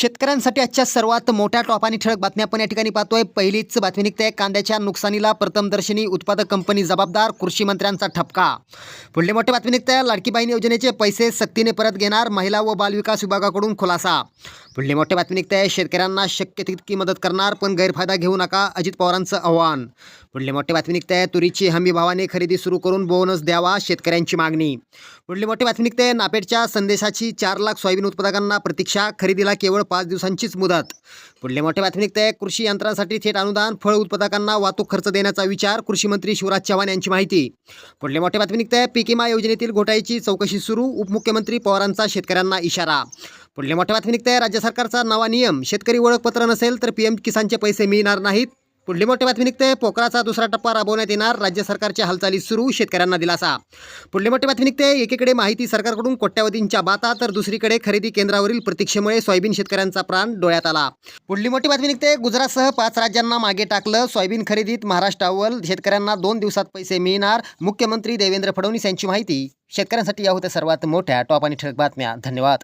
शेतकऱ्यांसाठी आजच्या सर्वात मोठ्या टॉप आणि ठळक बातम्या आपण या ठिकाणी पाहतोय. पहिलीच बातमी निघते. कांद्याच्या नुकसानीला प्रथमदर्शनी उत्पादक कंपनी जबाबदार कृषी मंत्र्यांचा ठपका. पुढली मोठी बातमी निघते. लाडकी बहीण योजनेचे पैसे सक्तीने परत घेणार महिला व बालविकास विभागाकडून खुलासा. पुढली मोठी बातमी निघते. शेतकऱ्यांना शक्य तितकी मदत करणार पण गैरफायदा घेऊ नका अजित पवारांचं आव्हान. पुढली मोठी बातमी निघते. तुरीची हमी भावाने खरेदी सुरू करून बोनस द्यावा शेतकऱ्यांची मागणी. पुढली मोठी बातमी निघते. नापेडच्या संदेशाची चार लाख सोयाबीन उत्पादकांना प्रतीक्षा. खरेदीला केवळ पाच दिवसांचीच मुदत. पुढले मोठे बातमी निघते कृषी यंत्रांसाठी थेट अनुदान फळ उत्पादकांना वाहतूक खर्च देण्याचा विचार कृषी मंत्री शिवराज चव्हाण यांची माहिती. पुढले मोठे बातमी निघते पीक विमा योजनेतील घोटाळ्याची चौकशी सुरू उपमुख्यमंत्री पवारांचा शेतकऱ्यांना इशारा. पुढले मोठी बातमी निघते राज्य सरकारचा नवा नियम शेतकरी ओळखपत्र नसेल तर पीएम किसानचे पैसे मिळणार नाहीत पुढली मोठी बातमी निघते? पोखराचा दुसरा टप्पा राबवण्यात येणार. राज्य सरकारच्या हालचाली सुरू शेतकऱ्यांना दिलासा. पुढली मोठी बातमी निघते. एकीकडे माहिती सरकारकडून कोट्यावधींच्या बाता तर दुसरीकडे खरेदी केंद्रावरील प्रतीक्षेमुळे सोयाबीन शेतकऱ्यांचा प्राण डोळ्यात आला. पुढली मोठी बातमी निघते. गुजरातसह पाच राज्यांना मागे टाकलं सोयाबीन खरेदीत महाराष्ट्र अव्वल शेतकऱ्यांना दोन दिवसात पैसे मिळणार. मुख्यमंत्री देवेंद्र फडणवीस यांची माहिती. शेतकऱ्यांसाठी या होत्या सर्वात मोठ्या टॉप आणि ठळक बातम्या. धन्यवाद.